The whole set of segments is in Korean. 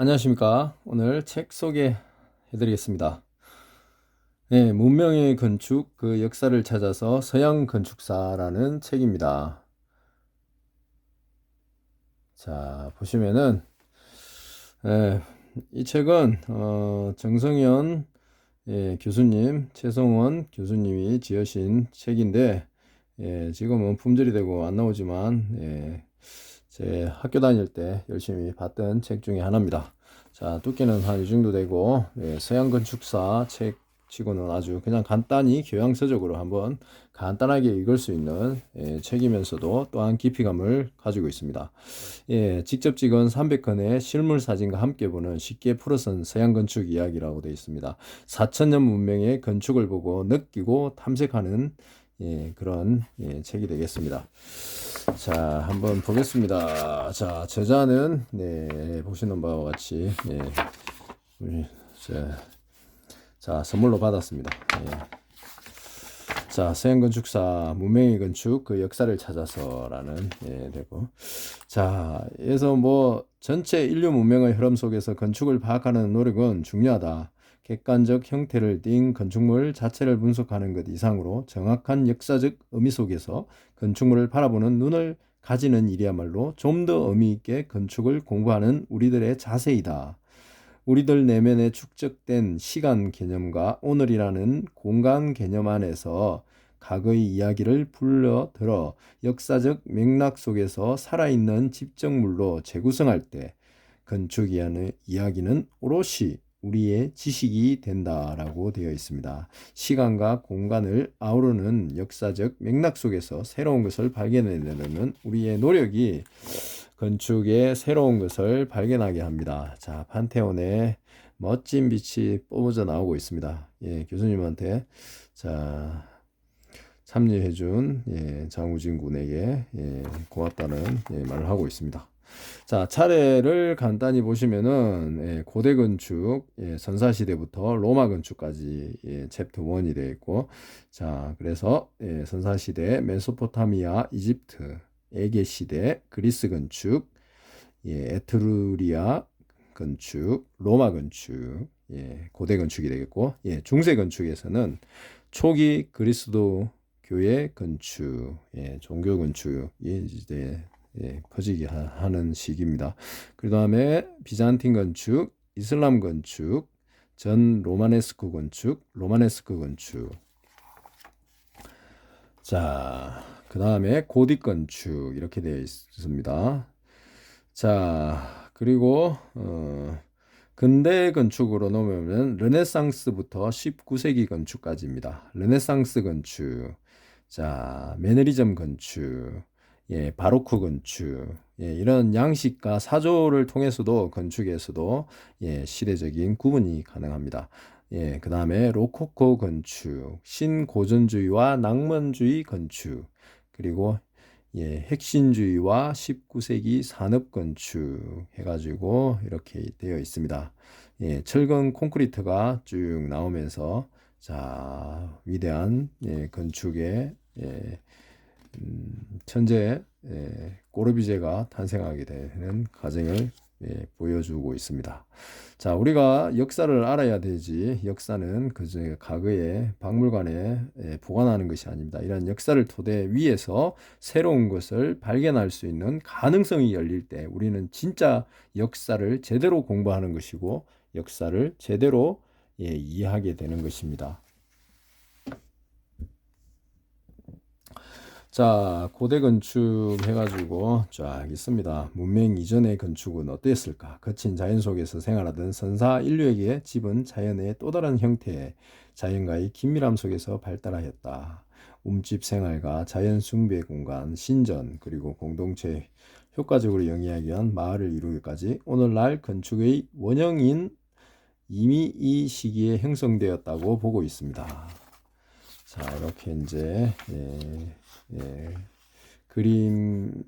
안녕하십니까. 오늘 책 소개해 드리겠습니다. 네, 문명의 건축, 그 역사를 찾아서 서양 건축사라는 책입니다. 자, 보시면은, 예, 이 책은, 어, 정성현 예, 교수님, 최성원 교수님이 지으신 책인데, 예, 지금은 품절이 되고 안 나오지만, 예, 제 학교 다닐 때 열심히 봤던 책 중에 하나입니다. 자, 두께는 한 이 정도 되고, 예, 서양 건축사 책 치고는 아주 그냥 간단히 교양서적으로 한번 간단하게 읽을 수 있는 예, 책이면서도 또한 깊이감을 가지고 있습니다. 예, 직접 찍은 300건의 실물 사진과 함께 보는 쉽게 풀어선 서양 건축 이야기라고 되어 있습니다. 4천년 문명의 건축을 보고 느끼고 탐색하는 예, 그런 예, 책이 되겠습니다. 자, 한번 보겠습니다. 자, 저자는 네, 보시는 바와 같이 예, 우리 자, 자 선물로 받았습니다. 예. 자, 서양 건축사 문명의 건축 그 역사를 찾아서라는 예, 되고 자, 그래서 뭐 전체 인류 문명의 흐름 속에서 건축을 파악하는 노력은 중요하다. 객관적 형태를 띈 건축물 자체를 분석하는 것 이상으로 정확한 역사적 의미 속에서 건축물을 바라보는 눈을 가지는 일이야말로 좀 더 의미 있게 건축을 공부하는 우리들의 자세이다. 우리들 내면에 축적된 시간 개념과 오늘이라는 공간 개념 안에서 과거의 이야기를 불러들어 역사적 맥락 속에서 살아있는 집정물로 재구성할 때 건축이라는 이야기는 오롯이 우리의 지식이 된다라고 되어 있습니다. 시간과 공간을 아우르는 역사적 맥락 속에서 새로운 것을 발견해내는 우리의 노력이 건축의 새로운 것을 발견하게 합니다. 자, 판테온의 멋진 빛이 뿜어져 나오고 있습니다. 예, 교수님한테 자 참여해준 예, 장우진 군에게 예, 고맙다는 예, 말을 하고 있습니다. 자, 차례를 간단히 보시면은 예, 고대 건축, 예, 선사 시대부터 로마 건축까지 예, 챕터 1이 되어 있고, 자, 그래서 예, 선사 시대, 메소포타미아, 이집트, 에게 시대, 그리스 건축, 예, 에트루리아 건축, 로마 건축, 예, 고대 건축이 되겠고, 예, 중세 건축에서는 초기 그리스도 교회 건축, 예, 종교 건축이 이제 예, 커지게 하는 시기입니다. 그 다음에 비잔틴 건축, 이슬람 건축, 전 로마네스크 건축, 로마네스크 건축. 자, 그 다음에 고딕 건축 이렇게 되어 있습니다. 자, 그리고 어, 근대 건축으로 넘으면 르네상스부터 19세기 건축까지입니다. 르네상스 건축, 자, 매너리즘 건축, 예, 바로크 건축, 예, 이런 양식과 사조를 통해서도 건축에서도 예, 시대적인 구분이 가능합니다. 예, 그 다음에 로코코 건축, 신고전주의와 낭만주의 건축, 그리고 예, 핵신주의와 19세기 산업 건축 해가지고 이렇게 되어 있습니다. 예, 철근 콘크리트가 쭉 나오면서 자 위대한 예, 건축의 예, 음, 천재 예, 꼬르비제가 탄생하게 되는 과정을 예, 보여주고 있습니다. 자, 우리가 역사를 알아야 되지. 역사는 그중에 과거의 박물관에 예, 보관하는 것이 아닙니다. 이런 역사를 토대 위에서 새로운 것을 발견할 수 있는 가능성이 열릴 때 우리는 진짜 역사를 제대로 공부하는 것이고 역사를 제대로 예, 이해하게 되는 것입니다. 자, 고대 건축 해가지고 쫙 있습니다. 문명 이전의 건축은 어땠을까? 거친 자연 속에서 생활하던 선사 인류에게 집은 자연의 또 다른 형태의 자연과의 긴밀함 속에서 발달하였다. 움집 생활과 자연 숭배 공간, 신전, 그리고 공동체 효과적으로 영위하기 위한 마을을 이루기까지 오늘날 건축의 원형인 이미 이 시기에 형성되었다고 보고 있습니다. 자, 이렇게 이제 예. 예, 그림이라든지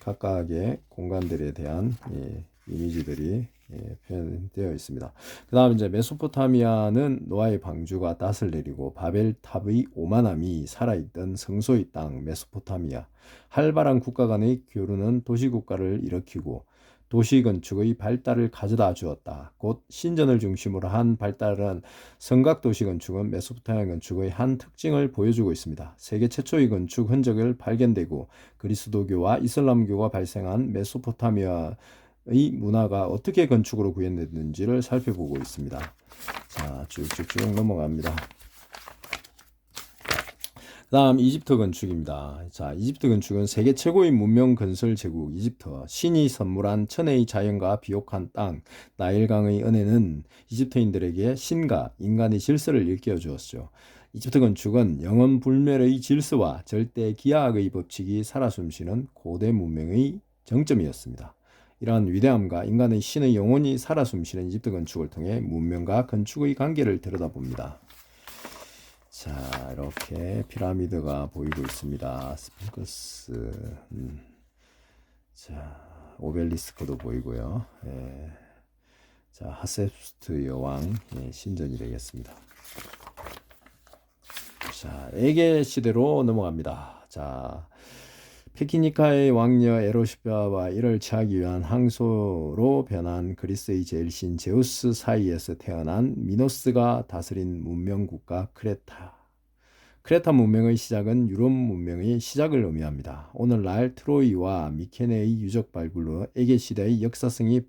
각각의 공간들에 대한 예, 이미지들이 예, 표현되어 있습니다. 그 다음 이제 메소포타미아는 노아의 방주가 낯을 내리고 바벨탑의 오만함이 살아있던 성소의 땅 메소포타미아 활발한 국가 간의 교류는 도시국가를 일으키고 도시 건축의 발달을 가져다 주었다. 곧 신전을 중심으로 한 발달은 성각 도시 건축은 메소포타미아 건축의 한 특징을 보여주고 있습니다. 세계 최초의 건축 흔적을 발견되고 그리스도교와 이슬람교가 발생한 메소포타미아의 문화가 어떻게 건축으로 구현됐는지를 살펴보고 있습니다. 자, 쭉쭉쭉 넘어갑니다. 다음 이집트 건축입니다. 자, 이집트 건축은 세계 최고의 문명 건설 제국 이집트 신이 선물한 천혜의 자연과 비옥한 땅 나일강의 은혜는 이집트인들에게 신과 인간의 질서를 일깨워 주었죠. 이집트 건축은 영원 불멸의 질서와 절대 기하학의 법칙이 살아 숨쉬는 고대 문명의 정점이었습니다. 이러한 위대함과 인간의 신의 영혼이 살아 숨쉬는 이집트 건축을 통해 문명과 건축의 관계를 들여다봅니다. 자, 이렇게 피라미드가 보이고 있습니다. 스핑크스, 음. 자, 오벨리스크도 보이고요. 예. 자, 하셉스트 여왕 예, 신전이 되겠습니다. 자, 에게 시대로 넘어갑니다. 자, 피키니카의 왕녀 에로시바와 이를 취하기 위한 항소로 변한 그리스의 제일신 제우스 사이에서 태어난 미노스가 다스린 문명국가 크레타. 크레타 문명의 시작은 유럽 문명의 시작을 의미합니다. 오늘날 트로이와 미케네의 유적 발굴로 에게 시대의 역사성이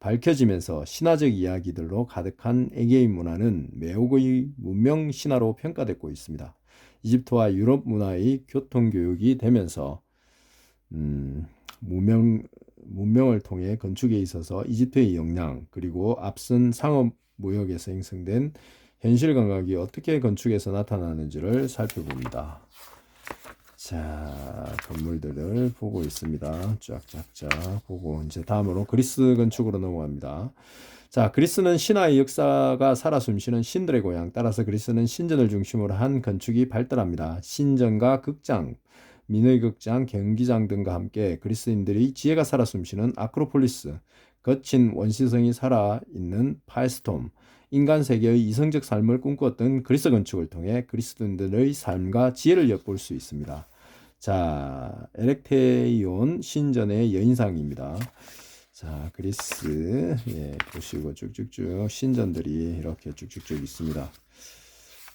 밝혀지면서 신화적 이야기들로 가득한 에게의 문화는 매혹의 문명 신화로 평가되고 있습니다. 이집트와 유럽 문화의 교통 교육이 되면서 음, 문명 문명을 통해 건축에 있어서 이집트의 역량 그리고 앞선 상업 무역에서 형성된 현실 감각이 어떻게 건축에서 나타나는지를 살펴봅니다. 자, 건물들을 보고 있습니다. 쫙쫙쫙 보고 이제 다음으로 그리스 건축으로 넘어갑니다. 자, 그리스는 신화의 역사가 살아 숨쉬는 신들의 고향. 따라서 그리스는 신전을 중심으로 한 건축이 발달합니다. 신전과 극장, 민의극장, 경기장 등과 함께 그리스인들이 지혜가 살아 숨쉬는 아크로폴리스, 거친 원시성이 살아있는 파에스톰, 인간 세계의 이성적 삶을 꿈꿨던 그리스 건축을 통해 그리스도인들의 삶과 지혜를 엿볼 수 있습니다. 자, 에렉테이온 신전의 여인상입니다. 자, 그리스 예, 보시고 쭉쭉쭉 신전들이 이렇게 쭉쭉쭉 있습니다.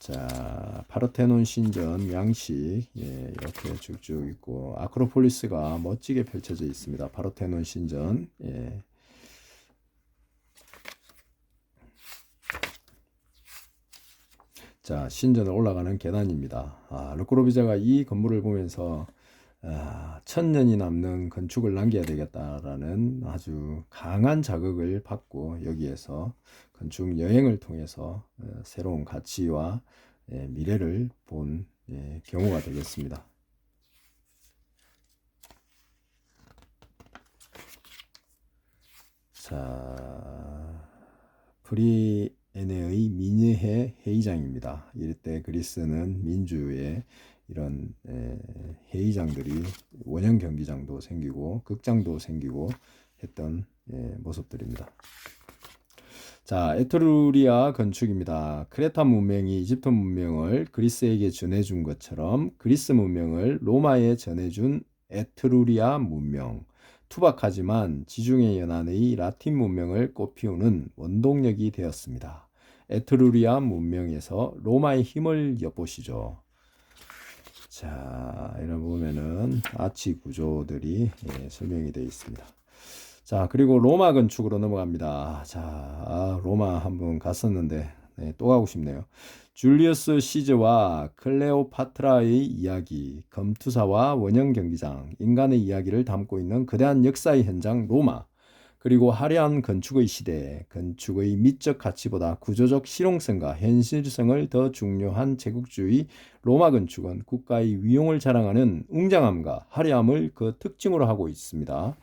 자, 파르테논 신전 양식 예, 이렇게 쭉쭉 있고 아크로폴리스가 멋지게 펼쳐져 있습니다. 파르테논 신전 예. 자, 신전을 올라가는 계단입니다. 아, 르코로비자가 이 건물을 보면서 아, 천년이 남는 건축을 남겨야 되겠다라는 아주 강한 자극을 받고 여기에서 건축 여행을 통해서 어, 새로운 가치와 예, 미래를 본 예, 경우가 되겠습니다. 자, 프리에네의 민예회 회의장입니다. 이때 그리스는 민주의 이런 회의장들이 원형 경기장도 생기고 극장도 생기고 했던 모습들입니다. 자, 에트루리아 건축입니다. 크레타 문명이 이집트 문명을 그리스에게 전해준 것처럼 그리스 문명을 로마에 전해준 에트루리아 문명. 투박하지만 지중해 연안의 라틴 문명을 꽃피우는 원동력이 되었습니다. 에트루리아 문명에서 로마의 힘을 엿보시죠. 자, 이런 보면은 아치 구조들이 예, 설명이 되어 있습니다. 자, 그리고 로마 건축으로 넘어갑니다. 자, 아, 로마 한번 갔었는데 네, 또 가고 싶네요. 줄리어스 시즈와 클레오파트라의 이야기, 검투사와 원형 경기장, 인간의 이야기를 담고 있는 거대한 역사의 현장 로마. 그리고 화려한 건축의 시대, 건축의 미적 가치보다 구조적 실용성과 현실성을 더 중요한 제국주의 로마 건축은 국가의 위용을 자랑하는 웅장함과 화려함을 그 특징으로 하고 있습니다.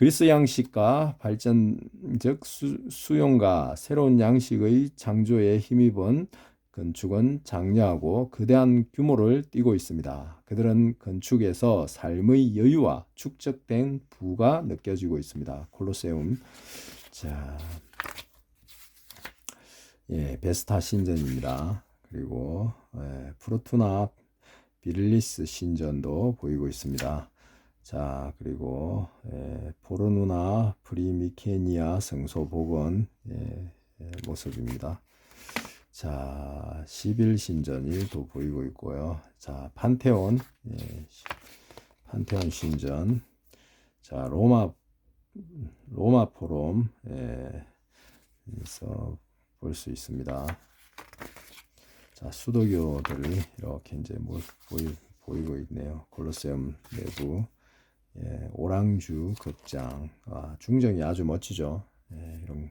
그리스 양식과 발전적 수, 용과 새로운 양식의 창조에 힘입은 건축은 장려하고 거대한 규모를 띠고 있습니다. 그들은 건축에서 삶의 여유와 축적된 부가 느껴지고 있습니다. 콜로세움. 자, 예, 베스타 신전입니다. 그리고 예, 프로투나 비를리스 신전도 보이고 있습니다. 자, 그리고 예, 포르누나 프리미케니아 성소 복원 예, 예, 모습입니다. 자, 11신전이 또 보이고 있고요. 자, 판테온 예, 판테온 신전. 자, 로마 로마 포럼 예, 에서 볼 수 있습니다. 자, 수도교들이 이렇게 이제 뭐 보이, 보이고 있네요. 콜로세움 내부 예, 오랑주 극장 아, 중정이 아주 멋지죠. 예, 이런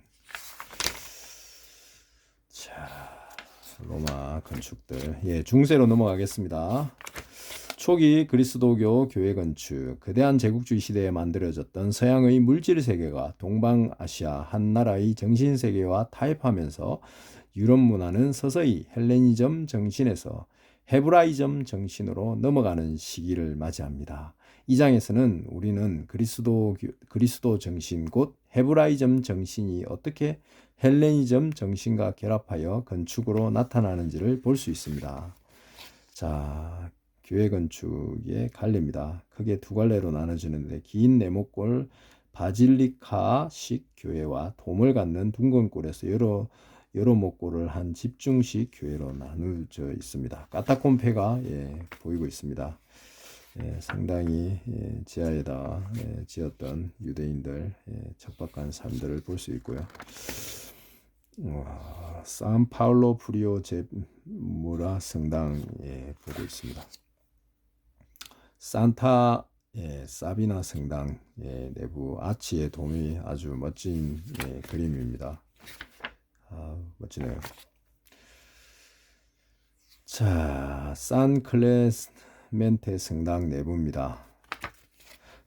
자 로마 건축들 예 중세로 넘어가겠습니다. 초기 그리스도교 교회 건축, 거대한 제국주의 시대에 만들어졌던 서양의 물질 세계가 동방아시아 한 나라의 정신 세계와 타협하면서 유럽 문화는 서서히 헬레니즘 정신에서 헤브라이즘 정신으로 넘어가는 시기를 맞이합니다. 이 장에서는 우리는 그리스도 그리스도 정신 곧 헤브라이즘 정신이 어떻게 헬레니즘 정신과 결합하여 건축으로 나타나는지를 볼 수 있습니다. 자, 교회 건축의 갈래입니다. 크게 두 갈래로 나눠지는데 긴 네모골 바질리카식 교회와 돔을 갖는 둥근 꼴에서 여러 여러 목골을 한 집중식 교회로 나누어져 있습니다. 까타콤페가 예, 보이고 있습니다. 예, 상당히 예, 지하에다 예, 지었던 유대인들 예, 척박한 삶들을 볼 수 있고요. 와, 산파울로 프리오 제무라 성당 예, 보고 있습니다. 산타 예, 사비나 성당 예, 내부 아치의 돔이 아주 멋진 예, 그림입니다. 아, 멋지네요. 자, 산클레 멘테 성당 내부입니다.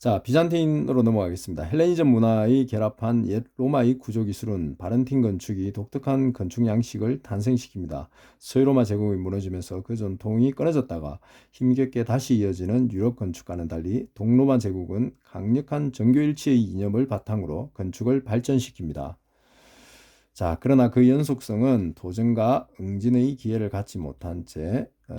자, 비잔틴으로 넘어가겠습니다. 헬레니즘 문화의 결합한 옛 로마의 구조 기술은 바렌틴 건축이 독특한 건축 양식을 탄생시킵니다. 서유로마 제국이 무너지면서 그 전통이 끊어졌다가 힘겹게 다시 이어지는 유럽 건축과는 달리 동로마 제국은 강력한 정교일치의 이념을 바탕으로 건축을 발전시킵니다. 자, 그러나 그 연속성은 도전과 응진의 기회를 갖지 못한 채 에,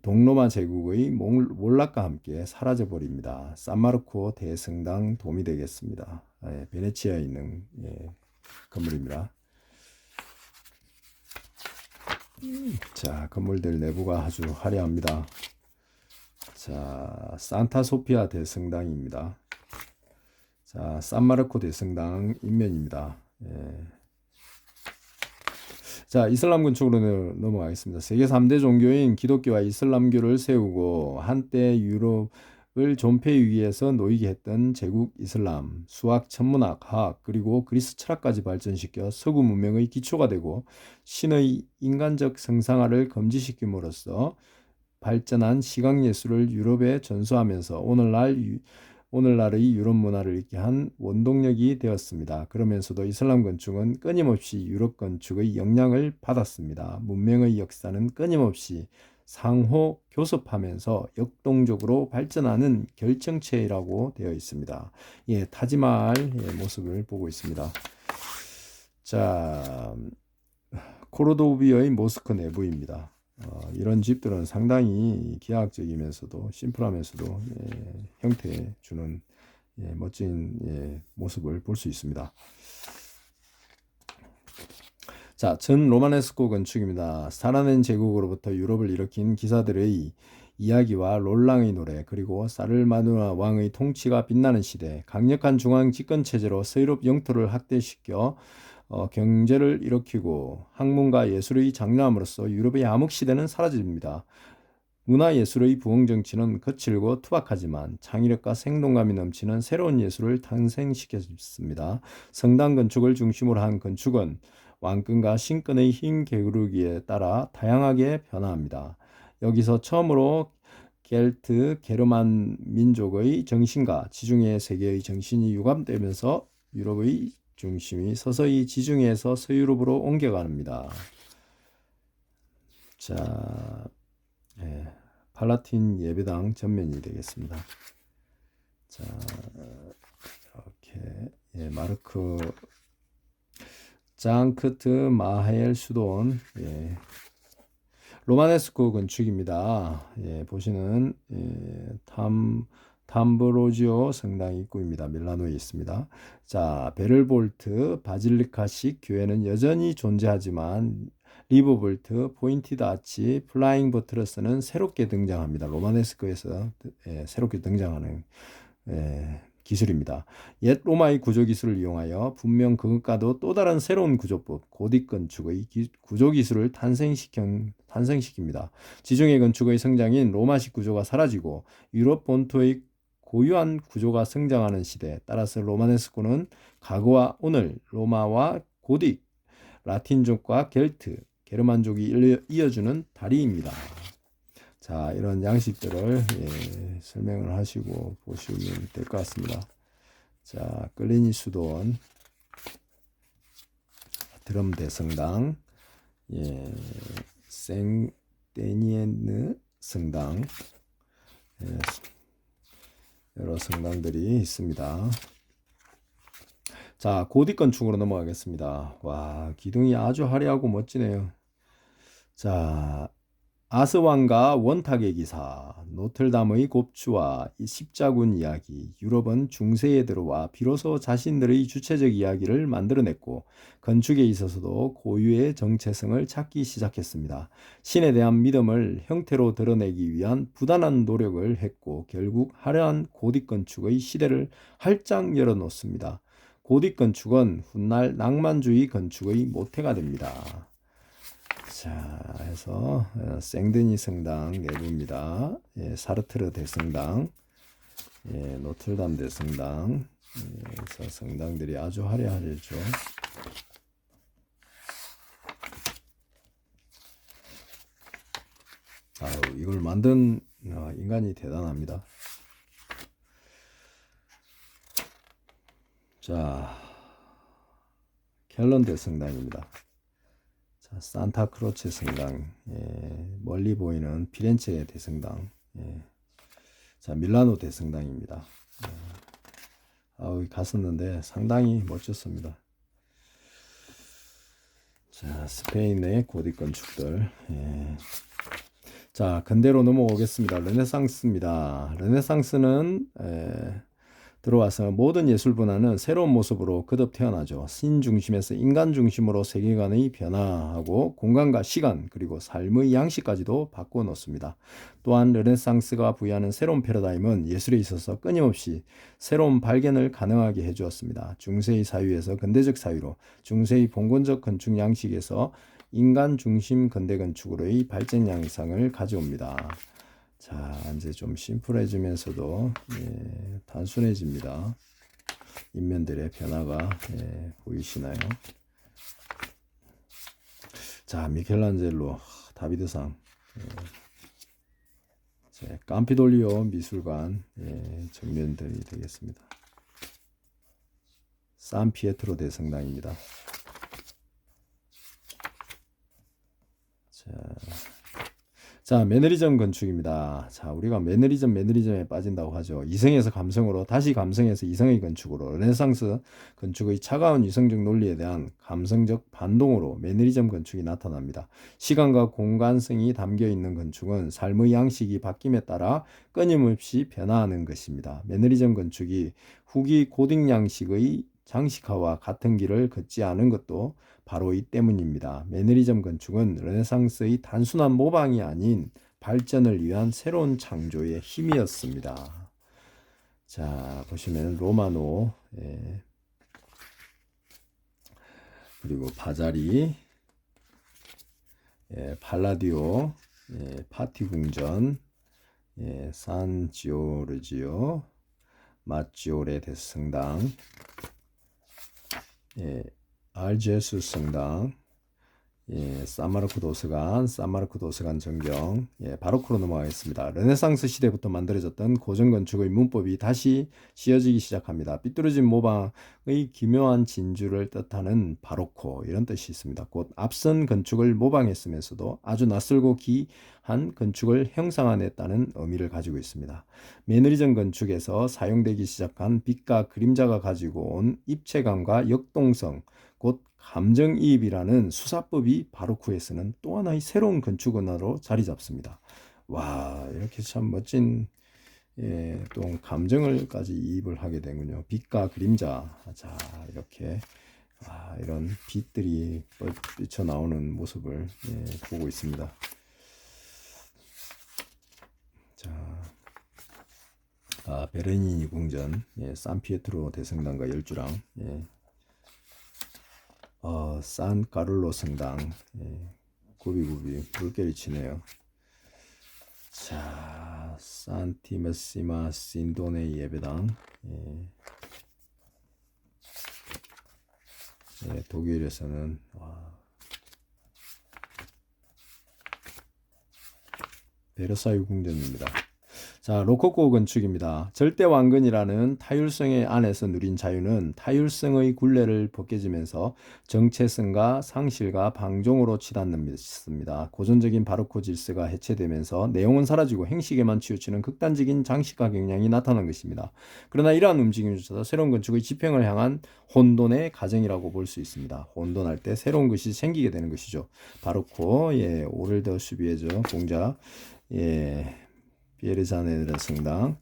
동로마 제국의 몰락과 함께 사라져 버립니다. 산마르코 대성당 도움이 되겠습니다. 예, 베네치아에 있는 예, 건물입니다. 자, 건물들 내부가 아주 화려합니다. 자, 산타 소피아 대성당입니다. 자, 산마르코 대성당 인면입니다. 예. 자, 이슬람 건축으로 넘어가겠습니다. 세계 3대 종교인 기독교와 이슬람교를 세우고 한때 유럽을 존폐 위에서 놓이게 했던 제국 이슬람, 수학, 천문학, 화학, 그리고 그리스 철학까지 발전시켜 서구 문명의 기초가 되고 신의 인간적 성상화를 금지시킴으로써 발전한 시각 예술을 유럽에 전수하면서 오늘날 오늘날의 유럽 문화를 있게 한 원동력이 되었습니다. 그러면서도 이슬람 건축은 끊임없이 유럽 건축의 영향을 받았습니다. 문명의 역사는 끊임없이 상호 교섭하면서 역동적으로 발전하는 결정체라고 되어 있습니다. 예, 타지말 예, 모습을 보고 있습니다. 자, 코르도비의 모스크 내부입니다. 어, 이런 집들은 상당히 기하학적이면서도 심플하면서도 예, 형태 주는 예, 멋진 예, 모습을 볼 수 있습니다. 자, 전 로마네스코 건축입니다. 살아낸 제국으로부터 유럽을 일으킨 기사들의 이야기와 롤랑의 노래 그리고 사르마누아 왕의 통치가 빛나는 시대 강력한 중앙 집권 체제로 서유럽 영토를 확대시켜 어, 경제를 일으키고 학문과 예술의 장려함으로써 유럽의 암흑 시대는 사라집니다. 문화 예술의 부흥 정치는 거칠고 투박하지만 창의력과 생동감이 넘치는 새로운 예술을 탄생시켰습니다. 성당 건축을 중심으로 한 건축은 왕권과 신권의 힘 게으르기에 따라 다양하게 변화합니다. 여기서 처음으로 겔트 게르만 민족의 정신과 지중해 세계의 정신이 유감되면서 유럽의 중심이 서서히 지중해에서 서유럽으로 옮겨갑니다. 자, 예, 팔라틴 예배당 전면이 되겠습니다. 자, 이렇게 예, 마르크 장크트 마하엘 수도원 예, 로마네스코 건축입니다. 예, 보시는 예, 탐 담브로지오 성당 입구입니다. 밀라노에 있습니다. 자, 베를볼트 바질리카식 교회는 여전히 존재하지만 리버볼트, 포인티드 아치, 플라잉 버트러스는 새롭게 등장합니다. 로마네스코에서 예, 새롭게 등장하는 예, 기술입니다. 옛 로마의 구조 기술을 이용하여 분명 그것과도 또 다른 새로운 구조법, 고딕 건축의 기, 구조 기술을 탄생시켜, 탄생시킵니다. 지중해 건축의 성장인 로마식 구조가 사라지고 유럽 본토의 고유한 구조가 성장하는 시대. 따라서 로마네스코는 과거와 오늘 로마와 고딕, 라틴족과 겔트, 게르만족이 이어주는 다리입니다. 자, 이런 양식들을 예, 설명을 하시고 보시면 될 것 같습니다. 자, 끌리니 수도원, 드럼 대성당, 예, 생데니에느 성당, 예, 여러 성당들이 있습니다. 자, 고딕 건축으로 넘어가겠습니다. 와, 기둥이 아주 화려하고 멋지네요. 자, 아스왕과 원탁의 기사, 노틀담의 곱추와 십자군 이야기, 유럽은 중세에 들어와 비로소 자신들의 주체적 이야기를 만들어냈고 건축에 있어서도 고유의 정체성을 찾기 시작했습니다. 신에 대한 믿음을 형태로 드러내기 위한 부단한 노력을 했고 결국 화려한 고딕 건축의 시대를 활짝 열어놓습니다. 고딕 건축은 훗날 낭만주의 건축의 모태가 됩니다. 자, 해서 어, 생드니 성당 내부입니다. 예, 사르트르 대성당, 예, 노틀담 대성당, 예, 성당들이 아주 화려하죠. 아유, 이걸 만든 어, 인간이 대단합니다. 자, 켈런 대성당입니다. 산타크로체 성당, 예, 멀리 보이는 피렌체 대성당, 예, 자 밀라노 대성당입니다. 예, 아, 갔었는데 상당히 멋졌습니다. 자 스페인의 고딕 건축들. 예. 자 근대로 넘어오겠습니다. 르네상스입니다. 르네상스는 에, 들어와서 모든 예술 분야는 새로운 모습으로 거듭 태어나죠. 신 중심에서 인간 중심으로 세계관의 변화하고 공간과 시간 그리고 삶의 양식까지도 바꿔 놓습니다. 또한 르네상스가 부여하는 새로운 패러다임은 예술에 있어서 끊임없이 새로운 발견을 가능하게 해 주었습니다. 중세의 사유에서 근대적 사유로 중세의 봉건적 건축 양식에서 인간 중심 근대 건축으로의 발전 양상을 가져옵니다. 자, 이제 좀 심플해지면서도 예, 단순해집니다. 인면들의 변화가 예, 보이시나요? 자, 미켈란젤로 다비드상 예, 깜피돌리오 미술관 예, 정면들이 되겠습니다. 산피에트로 대성당입니다. 자, 자, 매너리즘 건축입니다. 자, 우리가 매너리즘, 매너리즘에 빠진다고 하죠. 이성에서 감성으로, 다시 감성에서 이성의 건축으로, 르네상스 건축의 차가운 이성적 논리에 대한 감성적 반동으로 매너리즘 건축이 나타납니다. 시간과 공간성이 담겨 있는 건축은 삶의 양식이 바뀜에 따라 끊임없이 변화하는 것입니다. 매너리즘 건축이 후기 고딕 양식의 장식화와 같은 길을 걷지 않은 것도 바로 이 때문입니다. 매너리즘 건축은 르네상스의 단순한 모방이 아닌 발전을 위한 새로운 창조의 힘이었습니다. 자 보시면 로마노 예. 그리고 바자리 예, 팔라디오 예, 파티 궁전 예, 산 지오르지오 마지오레 대성당 예, 알제수 성당, 예, 사마르크 도서관, 사마르크 도서관 전경, 예, 바로크로 넘어가겠습니다. 르네상스 시대부터 만들어졌던 고전 건축의 문법이 다시 씌어지기 시작합니다. 삐뚤어진 모방의 기묘한 진주를 뜻하는 바로코 이런 뜻이 있습니다. 곧 앞선 건축을 모방했으면서도 아주 낯설고 기한 건축을 형상화했다는 의미를 가지고 있습니다. 매너리즘 건축에서 사용되기 시작한 빛과 그림자가 가지고 온 입체감과 역동성, 곧 감정이입이라는 수사법이 바로크에서는 또 하나의 새로운 건축 언어로 자리 잡습니다. 와, 이렇게 참 멋진 예, 또 감정을까지 이입을 하게 되군요. 빛과 그림자. 자, 이렇게 아, 이런 빛들이 뻗쳐 나오는 모습을 예, 보고 있습니다. 자, 아, 베르니니 궁전, 예, 산피에트로 대성당과 열주랑, 예, 어, 산 까를로 성당, 예, 구비구비 물결이 치네요. 자, 산티메시마 신도네 예배당, 예, 예, 독일에서는 와, 베르사유 궁전입니다. 자, 로코코 건축입니다. 절대 왕건이라는 타율성의 안에서 누린 자유는 타율성의 굴레를 벗겨지면서 정체성과 상실과 방종으로 치닫습니다. 고전적인 바로코 질서가 해체되면서 내용은 사라지고 행식에만 치우치는 극단적인 장식화 경향이 나타난 것입니다. 그러나 이러한 움직임조차도 새로운 건축의 집행을 향한 혼돈의 과정이라고 볼 수 있습니다. 혼돈할 때 새로운 것이 생기게 되는 것이죠. 바로코, 예, 오를더 슈비에저 공작, 예, 피에르자네르 성당.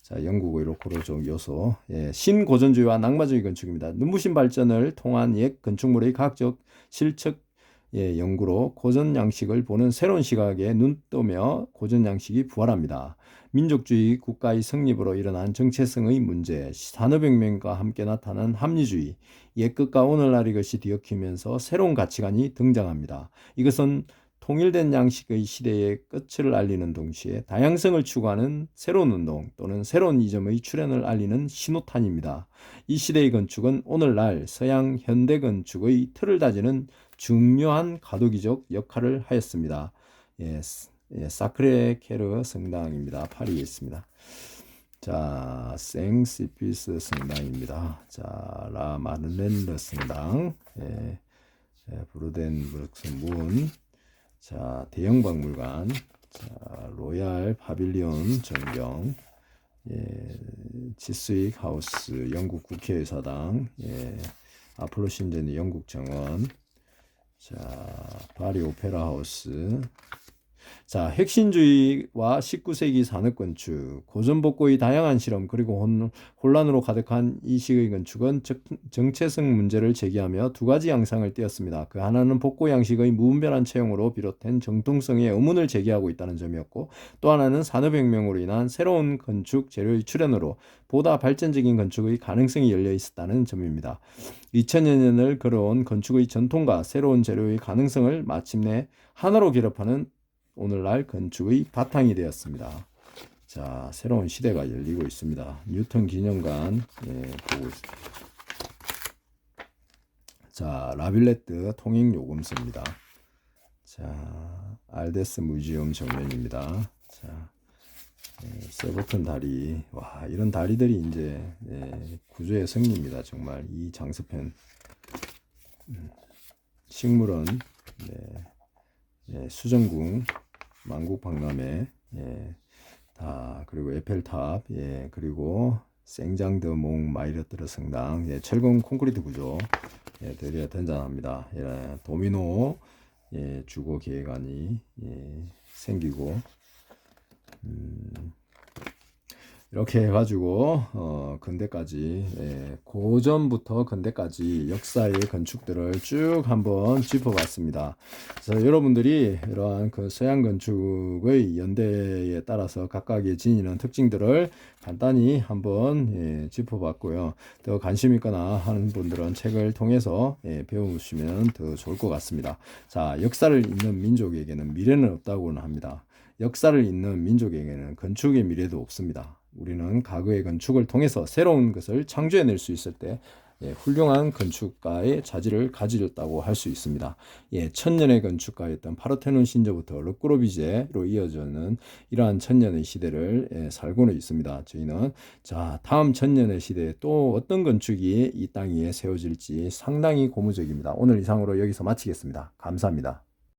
자, 영국의 로코로족 요소. 예, 신고전주의와 낭만주의 건축입니다. 눈부신 발전을 통한 옛 건축물의 과학적 실측 예, 연구로 고전 양식을 보는 새로운 시각에 눈뜨며 고전 양식이 부활합니다. 민족주의 국가의 성립으로 일어난 정체성의 문제, 산업혁명과 함께 나타난 합리주의, 옛것과 오늘날 이것이 뒤엉키면서 새로운 가치관이 등장합니다. 이것은 통일된 양식의 시대의 끝을 알리는 동시에 다양성을 추구하는 새로운 운동 또는 새로운 이점의 출현을 알리는 신호탄입니다. 이 시대의 건축은 오늘날 서양 현대 건축의 틀을 다지는 중요한 가도기적 역할을 하였습니다. 예, 예, 사크레 케르 성당입니다. 파리에 있습니다. 자, 생시피스 성당입니다. 자, 라마르렌르 성당, 예, 예, 브루덴브룩스 문, 자, 대형 박물관. 자, 로얄 파빌리온 전경. 예, 치스윅 하우스, 영국 국회의사당. 예, 아폴로 신전 영국 정원. 자, 파리 오페라 하우스. 자, 핵심주의와 19세기 산업 건축, 고전복고의 다양한 실험, 그리고 혼란으로 가득한 이 시의 건축은 정체성 문제를 제기하며 두 가지 양상을 띄었습니다. 그 하나는 복고 양식의 무분별한 채용으로 비롯된 정통성에 의문을 제기하고 있다는 점이었고, 또 하나는 산업혁명으로 인한 새로운 건축 재료의 출현으로 보다 발전적인 건축의 가능성이 열려 있었다는 점입니다. 2000여 년을 걸어온 건축의 전통과 새로운 재료의 가능성을 마침내 하나로 결합하는 오늘날 건축의 바탕이 되었습니다. 자, 새로운 시대가 열리고 있습니다. 뉴턴 기념관 예, 보고 있습니다. 자, 라빌레트 통행 요금서입니다. 자, 알데스 뮤지엄 정면입니다. 자, 예, 세버튼 다리. 와, 이런 다리들이 이제 예, 구조의 승리입니다. 정말 이 장서편. 음, 식물원, 네, 예, 수정궁, 만국 박람회, 예, 다 그리고 에펠탑, 예, 그리고 생장드 몽 마이르트르 성당, 예, 철근 콘크리트 구조, 예, 드디어 등장합니다. 예, 도미노, 예, 주거 기획안이 예, 생기고, 음, 이렇게 해가지고 어, 근대까지 예, 고전부터 근대까지 역사의 건축들을 쭉 한번 짚어봤습니다. 그래서 여러분들이 이러한 그 서양 건축의 연대에 따라서 각각의 지니는 특징들을 간단히 한번 예, 짚어봤고요. 더 관심 있거나 하는 분들은 책을 통해서 예, 배우시면 더 좋을 것 같습니다. 자, 역사를 잇는 민족에게는 미래는 없다고는 합니다. 역사를 잇는 민족에게는 건축의 미래도 없습니다. 우리는 과거의 건축을 통해서 새로운 것을 창조해낼 수 있을 때 예, 훌륭한 건축가의 자질을 가지렸다고 할 수 있습니다. 예, 천년의 건축가였던 파르테논 신조부터 르꾸로비제로 이어지는 이러한 천년의 시대를 예, 살고는 있습니다. 저희는 자 다음 천년의 시대에 또 어떤 건축이 이 땅 위에 세워질지 상당히 고무적입니다. 오늘 이상으로 여기서 마치겠습니다. 감사합니다.